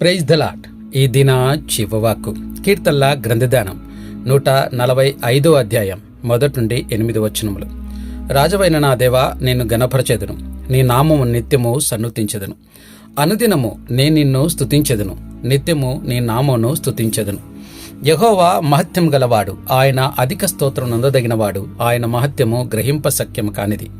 Praise the lot ఈ దిన చివవాకు కీర్తల్లా గ్రంథదానం నూట నలభై ఐదో అధ్యాయం మొదటి నుండి ఎనిమిది వచనములు. రాజవైన నా దేవా నేను గణపరచెదను నీ నామము నిత్యము సన్నుతించెదను. అనుదినము నేను నిన్ను స్తుతించెదను. నిత్యము నీ నామమును స్తుతించెదను. యహోవా మహత్యం గలవాడు. ఆయన అధిక స్తోత్రం నందదగినవాడు. ఆయన మహత్యము గ్రహింప సఖ్యము కానిది.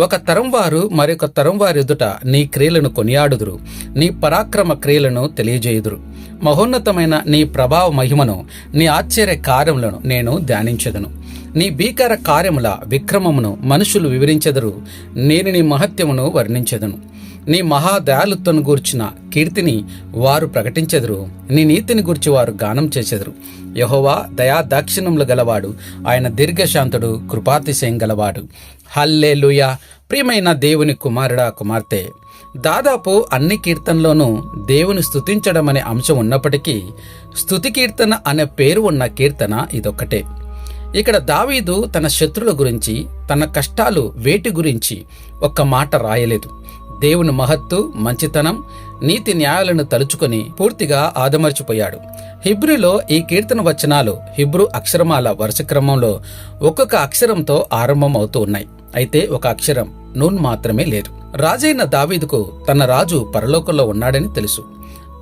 ఒక తరం వారు మరొక తరం వారి ఎదుట నీ క్రియలను కొనియాడుదురు. నీ పరాక్రమ క్రియలను తెలియజేయుదురు. మహోన్నతమైన నీ ప్రభావ మహిమను నీ ఆశ్చర్య కార్యములను నేను ధ్యానించదును. నీ భీకర కార్యముల విక్రమమును మనుషులు వివరించెదరు. నేను నీ మహత్యమును వర్ణించెదను. నీ మహాదయాలుత్వను గూర్చిన కీర్తిని వారు ప్రకటించెదరు. నీ నీతిని గూర్చి వారు గానం చేసెదరు యహోవా దయా దాక్షిణములు గలవాడు. ఆయన దీర్ఘశాంతుడు కృపాతిశయం గలవాడు. హల్లే ప్రియమైన దేవుని కుమారుడా కుమార్తె! దాదాపు అన్ని కీర్తనలోనూ దేవుని స్థుతించడం అనే అంశం ఉన్నప్పటికీ స్థుతి కీర్తన అనే పేరు ఉన్న కీర్తన ఇదొక్కటే. ఇక్కడ దావీదు తన శత్రుల గురించి తన కష్టాలు వేటి గురించి ఒక్క మాట రాయలేదు. దేవుని మహత్తు మంచితనం నీతి న్యాయాలను తలుచుకొని పూర్తిగా ఆదమర్చిపోయాడు. హిబ్రూలో ఈ కీర్తన వచనాలు హిబ్రూ అక్షరమాల వరుస క్రమంలో ఒక్కొక్క అక్షరంతో ఆరంభం అవుతూ ఉన్నాయి. అయితే ఒక అక్షరం నూన్ మాత్రమే లేదు. రాజైన దావీదుకు తన రాజు పరలోకంలో ఉన్నాడని తెలుసు.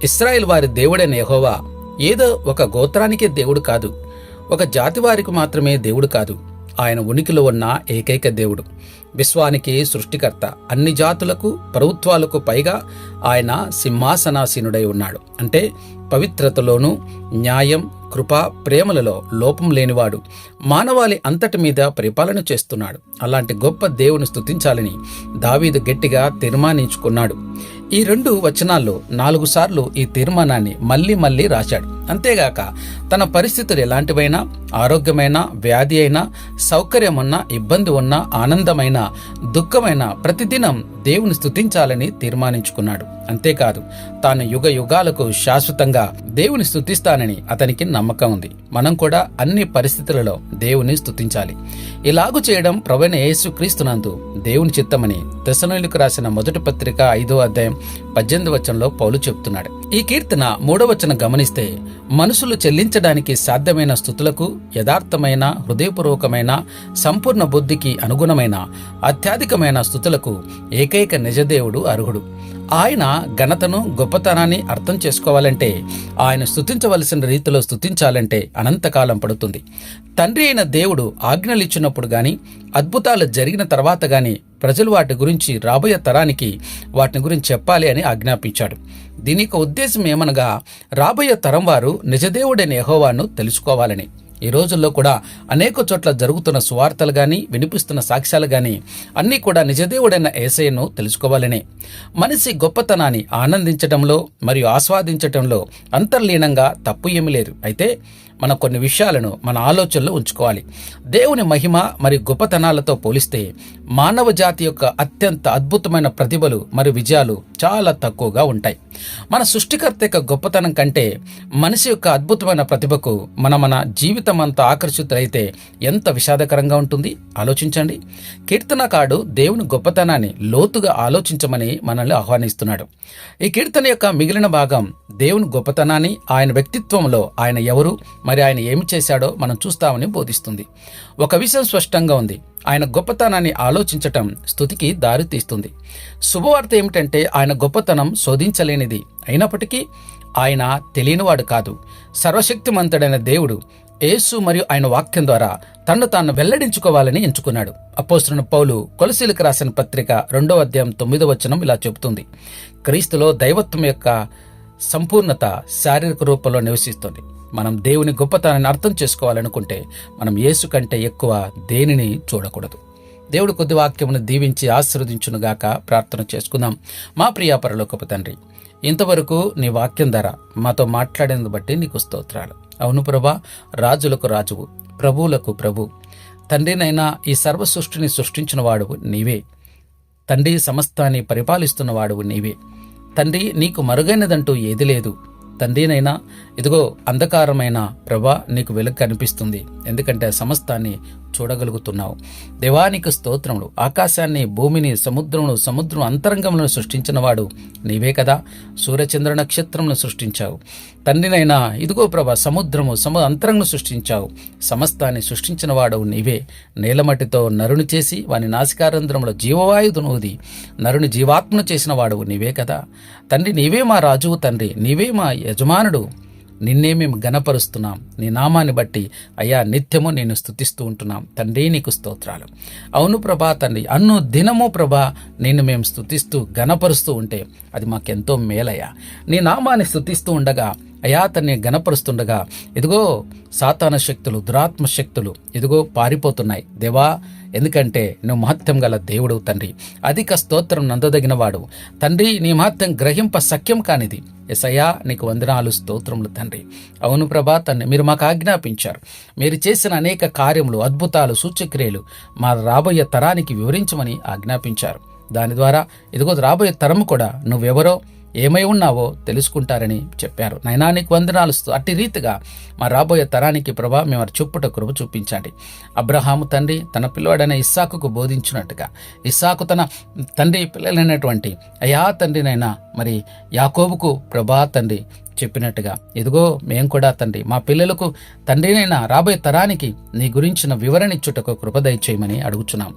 ఇస్రాయిల్ వారి దేవుడైన యహోవా ఏదో ఒక గోత్రానికే దేవుడు కాదు. ఒక జాతి వారికి మాత్రమే దేవుడు కాదు. ఆయన ఉనికిలో ఉన్న ఏకైక దేవుడు. విశ్వానికి సృష్టికర్త. అన్ని జాతులకు ప్రభుత్వాలకు పైగా ఆయన సింహాసనాసీనుడై ఉన్నాడు. అంటే పవిత్రతలోనూ న్యాయం కృప ప్రేమలలో లోపం లేనివాడు. మానవాళి అంతటి మీద పరిపాలన చేస్తున్నాడు. అలాంటి గొప్ప దేవుని స్థుతించాలని దావీదు గట్టిగా తీర్మానించుకున్నాడు. ఈ రెండు వచనాల్లో నాలుగు సార్లు ఈ తీర్మానాన్ని మళ్ళీ మళ్ళీ రాశాడు. అంతేగాక తన పరిస్థితులు ఎలాంటివైనా ఆరోగ్యమైన వ్యాధి అయినా సౌకర్యమున్నా ఇబ్బంది ఉన్నా ఆనందమైన దుఃఖమైన ప్రతిదినం దేవుని స్థుతించాలని తీర్మానించుకున్నాడు. అంతేకాదు తాను యుగ యుగాలకు శాశ్వతంగా దేవుని స్థుతిస్తానని అతనికి నమ్మకం ఉంది. మనం కూడా అన్ని పరిస్థితులలో దేవుని స్థుతించాలి ఇలాగు చేయడం ప్రవీణ యేసుక్రీస్తునందు దేవుని చిత్తమని దశనులకు రాసిన మొదటి పత్రిక ఐదో అధ్యాయం పద్దెనిమిది వచనంలో పౌలు చెప్తున్నాడు. ఈ కీర్తన మూడవచన గమనిస్తే మనుషులు చెల్లించడానికి సాధ్యమైన స్థుతులకు యథార్థమైన హృదయపూర్వకమైన సంపూర్ణ బుద్ధికి అనుగుణమైన అత్యధికమైన స్థుతులకు ఏకైక నిజదేవుడు అర్హుడు. ఆయన ఘనతను గొప్పతనాన్ని అర్థం చేసుకోవాలంటే ఆయన స్థుతించవలసిన రీతిలో స్థుతించాలంటే అనంతకాలం పడుతుంది. తండ్రి అయిన దేవుడు ఆజ్ఞలిచ్చినప్పుడు గాని అద్భుతాలు జరిగిన తర్వాత గాని ప్రజలు వాటి గురించి రాబోయే తరానికి వాటిని గురించి చెప్పాలి అని ఆజ్ఞాపించాడు. దీనికి ఉద్దేశం ఏమనగా రాబోయే తరం వారు నిజదేవుడైన యహోవాను తెలుసుకోవాలని. ఈ రోజుల్లో కూడా అనేక చోట్ల జరుగుతున్న సువార్తలు గాని వినిపిస్తున్న సాక్ష్యాలు గాని అన్నీ కూడా నిజదేవుడైన ఏసయ్యను తెలుసుకోవాలని. మనిషి గొప్పతనాన్ని ఆనందించడంలో మరియు ఆస్వాదించటంలో అంతర్లీనంగా తప్పు ఏమీ లేదు. అయితే మన కొన్ని విషయాలను మన ఆలోచనలో ఉంచుకోవాలి. దేవుని మహిమ మరియు గొప్పతనాలతో పోలిస్తే మానవ జాతి యొక్క అత్యంత అద్భుతమైన ప్రతిభలు మరియు విజయాలు చాలా తక్కువగా ఉంటాయి. మన సృష్టికర్త యొక్క గొప్పతనం కంటే మనిషి యొక్క అద్భుతమైన ప్రతిభకు మన మన జీవితం అంతా ఆకర్షితులైతే ఎంత విషాదకరంగా ఉంటుంది? ఆలోచించండి. కీర్తనకాడు దేవుని గొప్పతనాన్ని లోతుగా ఆలోచించమని మనల్ని ఆహ్వానిస్తున్నాడు. ఈ కీర్తన యొక్క మిగిలిన భాగం దేవుని గొప్పతనాన్ని ఆయన వ్యక్తిత్వంలో ఆయన ఎవరు మరి ఆయన ఏమి చేశాడో మనం చూస్తామని బోధిస్తుంది. ఒక విషయం స్పష్టంగా ఉంది. ఆయన గొప్పతనాన్ని ఆలోచించటం స్థుతికి దారి తీస్తుంది. శుభవార్త ఏమిటంటే ఆయన గొప్పతనం శోధించలేనిది. అయినప్పటికీ ఆయన తెలియనివాడు కాదు. సర్వశక్తిమంతుడైన దేవుడు యేసు మరియు ఆయన వాక్యం ద్వారా తన్ను తాను వెల్లడించుకోవాలని ఎంచుకున్నాడు. అపోస్తున్న పౌలు కొలసీలకు రాసిన పత్రిక రెండో అధ్యాయం తొమ్మిదో వచనం ఇలా చెబుతుంది. క్రీస్తులో దైవత్వం యొక్క సంపూర్ణత శారీరక రూపంలో నివసిస్తుంది. మనం దేవుని గొప్పతనాన్ని అర్థం చేసుకోవాలనుకుంటే మనం యేసు కంటే ఎక్కువ దేనిని చూడకూడదు. దేవుడు కొద్ది వాక్యమును దీవించి ఆశీర్వదించునుగాక ప్రార్థన చేసుకుందాం. మా ప్రియాపరలోకపు తండ్రి ఇంతవరకు నీ వాక్యం ధర మాతో మాట్లాడినందు బట్టి నీకు స్తోత్రాలు. అవును ప్రభా రాజులకు రాజువు ప్రభువులకు ప్రభు. తండ్రినైనా ఈ సర్వ సృష్టిని సృష్టించిన వాడువు నీవే. తండ్రి సమస్తాన్ని పరిపాలిస్తున్న వాడువు నీవే. తండ్రి నీకు మరుగైనదంటూ ఏది లేదు. తండ్రినైనా ఇదిగో అంధకారమైన ప్రభా నీకు వెలుగు కనిపిస్తుంది. ఎందుకంటే సమస్తాన్ని చూడగలుగుతున్నావు. దేవానికి స్తోత్రములు. ఆకాశాన్ని భూమిని సముద్రమును సముద్రం అంతరంగములను సృష్టించిన వాడు నీవే కదా. సూర్యచంద్ర నక్షత్రమును సృష్టించావు. తండ్రినైనా ఇదిగో ప్రభ సముద్రము సమ అంతరంగం సృష్టించావు. సమస్తాన్ని సృష్టించిన వాడు నీవే. నేలమటితో నరుని చేసి వాని నాసికారంధ్రముల జీవవాయుధును ఊది నరుని జీవాత్మను చేసిన వాడు నీవే కదా. తండ్రి నీవే మా రాజువు తండ్రి నీవే మా యజమానుడు. నిన్నే మేము గనపరుస్తున్నాం నీ నామాన్ని బట్టి అయ్యా నిత్యము నేను స్థుతిస్తూ ఉంటున్నాం. తండ్రి నీకు స్తోత్రాలు. అవును ప్రభా తండ్రి అన్ను దినము ప్రభా నిన్ను మేము స్థుతిస్తూ గనపరుస్తూ ఉంటే అది మాకెంతో మేలయ్యా. నీ నామాన్ని స్థుతిస్తూ ఉండగా అయా తన్ని గనపరుస్తుండగా ఇదిగో సాతాన శక్తులు దురాత్మ శక్తులు ఇదిగో పారిపోతున్నాయి. దేవా ఎందుకంటే నువ్వు మహత్యం గల దేవుడు తండ్రి. అధిక స్తోత్రం నందదగినవాడు. తండ్రి నీ మహత్యం గ్రహింప సఖ్యం కానిది. ఎసయ్యా నీకు వందనాలు స్తోత్రములు తండ్రి. అవును ప్రభా తండ్రి మీరు మాకు ఆజ్ఞాపించారు. మీరు చేసిన అనేక కార్యములు అద్భుతాలు సూచక్రియలు మా రాబోయే తరానికి వివరించమని ఆజ్ఞాపించారు. దాని ద్వారా ఇదిగో రాబోయే తరం కూడా నువ్వెవరో ఏమై ఉన్నావో తెలుసుకుంటారని చెప్పారు. నైనా నీకు వందనాలు అట్టి రీతిగా మా రాబోయే తరానికి ప్రభా మేము వారి చెప్పుట కృప చూపించండి. అబ్రహాము తండ్రి తన పిల్లవాడైన ఇస్సాకుకు బోధించినట్టుగా ఇస్సాకు తన తండ్రి పిల్లలైనటువంటి అయా తండ్రినైనా మరి యాకోబుకు ప్రభా తండ్రి చెప్పినట్టుగా ఇదిగో మేం కూడా తండ్రి మా పిల్లలకు తండ్రినైనా రాబోయే తరానికి నీ గురించిన వివరణ ఇచ్చుటకు కృపదయ చేయమని అడుగుచున్నాం.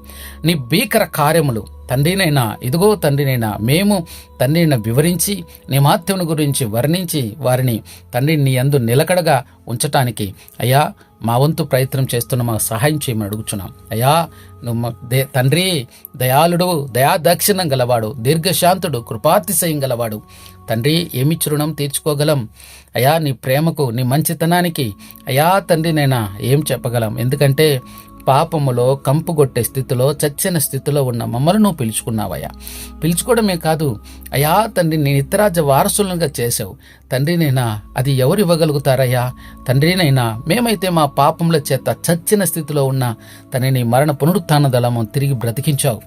నీ భీకర కార్యములు తండ్రినైనా ఇదిగో తండ్రినైనా మేము తండ్రిని వివరించి నీ మాత్యమును గురించి వర్ణించి వారిని తండ్రిని నీ అందు నిలకడగా ఉంచటానికి అయ్యా మా వంతు ప్రయత్నం చేస్తున్న మాకు సహాయం చేయమని అడుగుచున్నాం. అయ్యా నువ్వు దే తండ్రి దయాళుడు దయా దక్షిణం గలవాడు దీర్ఘశాంతుడు కృపాతిశయం గలవాడు. తండ్రి ఏమిచ్చి రుణం తీర్చుకోగలం? అయా నీ ప్రేమకు నీ మంచితనానికి అయా తండ్రి నైనా ఏం చెప్పగలం? ఎందుకంటే పాపములో కంపు కొట్టే స్థితిలో చచ్చిన స్థితిలో ఉన్న మమ్మల్ని నువ్వు పిలుచుకున్నావయ్యా. పిలుచుకోవడమే కాదు అయ్యా తండ్రి నేను ఇతరాజ వారసులుగా చేసావు తండ్రినైనా అది ఎవరు ఇవ్వగలుగుతారయ్యా? తండ్రినైనా మేమైతే మా పాపముల చేత చచ్చిన స్థితిలో ఉన్న తనని మరణ పునరుత్థాన దళము తిరిగి బ్రతికించావు.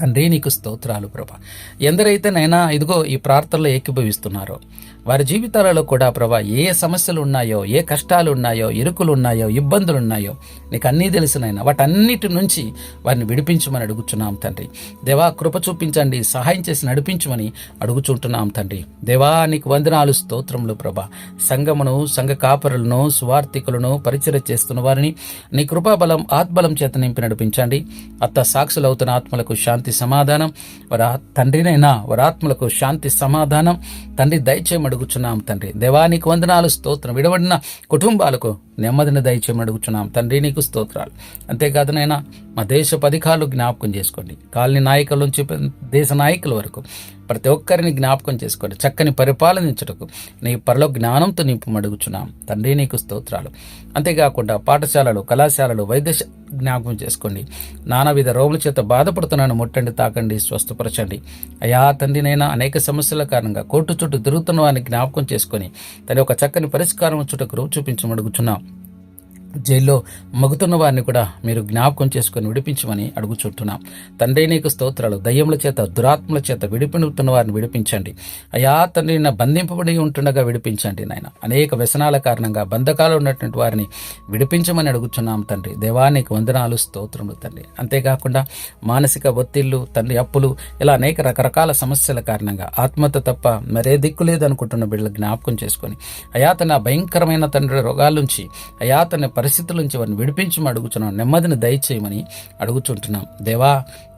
తండ్రి నీకు స్తోత్రాలు ప్రభా. ఎందరైతే నైనా ఇదిగో ఈ ప్రార్థనలో ఏకీభవిస్తున్నారో వారి జీవితాలలో కూడా ప్రభా ఏ సమస్యలు ఉన్నాయో ఏ కష్టాలు ఉన్నాయో ఇరుకులు ఉన్నాయో ఇబ్బందులు ఉన్నాయో నీకు అన్నీ తెలిసినైనా వాటన్నిటి నుంచి వారిని విడిపించమని అడుగుచున్నాం తండ్రి. దేవా కృప చూపించండి సహాయం చేసి నడిపించమని అడుగుచుంటున్నాం తండ్రి. దేవా నీకు వందనాలు స్తోత్రములు ప్రభా. సంగమును సంఘ కాపరులను సువార్థికులను పరిచయ చేస్తున్న వారిని నీ కృపాబలం ఆత్బలం చేత నింపి నడిపించండి. అత్త సాక్షులవుతున్న ఆత్మలకు శాంతి సమాధానం. వారి తండ్రినైనా వారి ఆత్మలకు శాంతి సమాధానం. తండ్రి దయచేయమని అడుగుచున్నాం తండ్రి. దేవానికి వందనాలు స్తోత్రం. విడబడిన కుటుంబాలకు నెమ్మదిని దయచేయమని అడుగుచున్నాం. తండ్రి నీకు స్తోత్రాలు. అంతేకాదు నైనా మా దేశ పథకాలు జ్ఞాపకం చేసుకోండి. కాలనీ నాయకుల నుంచి దేశ నాయకుల వరకు ప్రతి ఒక్కరిని జ్ఞాపకం చేసుకోండి. చక్కని పరిపాలనించుటకు నీ పరలో జ్ఞానంతో నింపు అడుగుచున్నాం. తండ్రి నీకు స్తోత్రాలు. అంతేకాకుండా పాఠశాలలు కళాశాలలు వైద్య జ్ఞాపకం చేసుకోండి. నానావిధ రోగుల చేత బాధపడుతున్నాను ముట్టండి తాకండి స్వస్థపరచండి. అయా తండ్రినైనా అనేక సమస్యల కారణంగా కోర్టు చుట్టూ తిరుగుతున్న వారిని జ్ఞాపకం చేసుకొని తన ఒక చక్కని పరిష్కారం చుట్టూ రూపు చూపించమడుగుచున్నాం జైల్లో మగుతున్న వారిని కూడా మీరు జ్ఞాపకం చేసుకొని విడిపించమని అడుగుచుంటున్నాం. తండ్రి నీకు స్తోత్రాలు. దయ్యముల చేత దురాత్మల చేత విడిపినుతున్న వారిని విడిపించండి. అయా తండ్రి నా బంధింపబడి ఉంటుండగా విడిపించండి నాయన. అనేక వ్యసనాల కారణంగా బంధకాలు ఉన్నటువంటి వారిని విడిపించమని అడుగుచున్నాం తండ్రి. దేవానికి వందనాలు స్తోత్రములు తండ్రి. అంతేకాకుండా మానసిక ఒత్తిళ్ళు తండ్రి అప్పులు ఇలా అనేక రకరకాల సమస్యల కారణంగా ఆత్మహత్య తప్ప మరే దిక్కు లేదనుకుంటున్న బిడ్డలు జ్ఞాపకం చేసుకొని అయా తన భయంకరమైన తండ్రి రోగాల నుంచి అయా తన పరిస్థితుల నుంచి వారిని విడిపించమని అడుగుచున్నాం నెమ్మదిని దయచేయమని అడుగుచుంటున్నాం. దేవా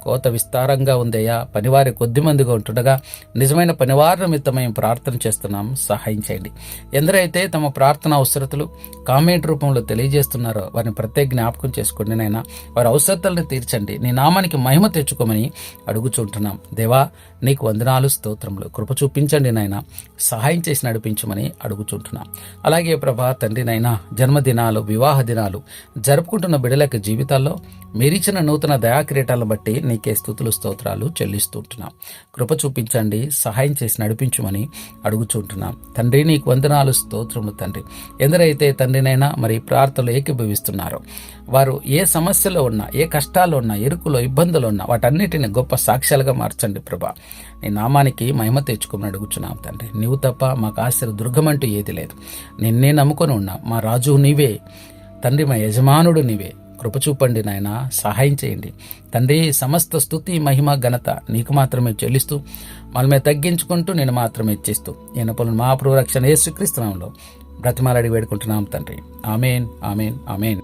కోత విస్తారంగా ఉందయ్యా. పనివారి కొద్ది మందిగా ఉంటుండగా నిజమైన పనివారి నిమిత్తం మేము ప్రార్థన చేస్తున్నాం. సహాయం చేయండి. ఎందరైతే తమ ప్రార్థన అవసరతలు కామెంట్ రూపంలో తెలియజేస్తున్నారో వారిని ప్రత్యేక జ్ఞాపకం చేసుకోండి నైనా వారి అవసరతలను తీర్చండి. నీ నామానికి మహిమ తెచ్చుకోమని అడుగుచుంటున్నాం. దేవా నీకు వందనాలు స్తోత్రములు. కృప చూపించండి నాయన. సహాయం చేసి నడిపించమని అడుగుచుంటున్నాం. అలాగే ప్రభా తండ్రి నాయన జన్మదినాలు వివాహ దినాలు జరుపుకుంటున్న బిడలకి జీవితాల్లో మీరిచ్చిన నూతన దయాక్రీటాలను బట్టి నీకే స్థుతులు స్తోత్రాలు చెల్లిస్తుంటున్నాం. కృప చూపించండి సహాయం చేసి నడిపించమని అడుగుచుంటున్నాం. తండ్రి నీకు వందనాలు స్తోత్రములు తండ్రి. ఎందరైతే తండ్రినైనా మరి ప్రార్థనలు ఏకీభవిస్తున్నారో వారు ఏ సమస్యలో ఉన్నా ఏ కష్టాలు ఉన్నా ఎరుకులో ఇబ్బందులు ఉన్నా వాటన్నిటిని గొప్ప సాక్ష్యాలుగా మార్చండి ప్రభా. నీ నామానికి మహిమ తెచ్చుకుని అడుగుచున్నాం తండ్రి. నీవు తప్ప మాకు ఆశ్చర్య దుర్గమంటూ ఏది లేదు. నిన్నే నమ్ముకొని ఉన్నా. మా రాజు నీవే. తండ్రి మా యజమానుడు నీవే. కృప చూపండి నాయన సహాయం చేయండి. తండ్రి సమస్త స్థుతి మహిమ ఘనత నీకు మాత్రమే చెల్లిస్తూ మనమే తగ్గించుకుంటూ నేను మాత్రమే ఇచ్చిస్తూ నేను పలు మా ప్రభు రక్షణ యేసుక్రీస్తునామంలో బ్రతిమాలడి వేడుకుంటున్నాం తండ్రి. Amen amen amen.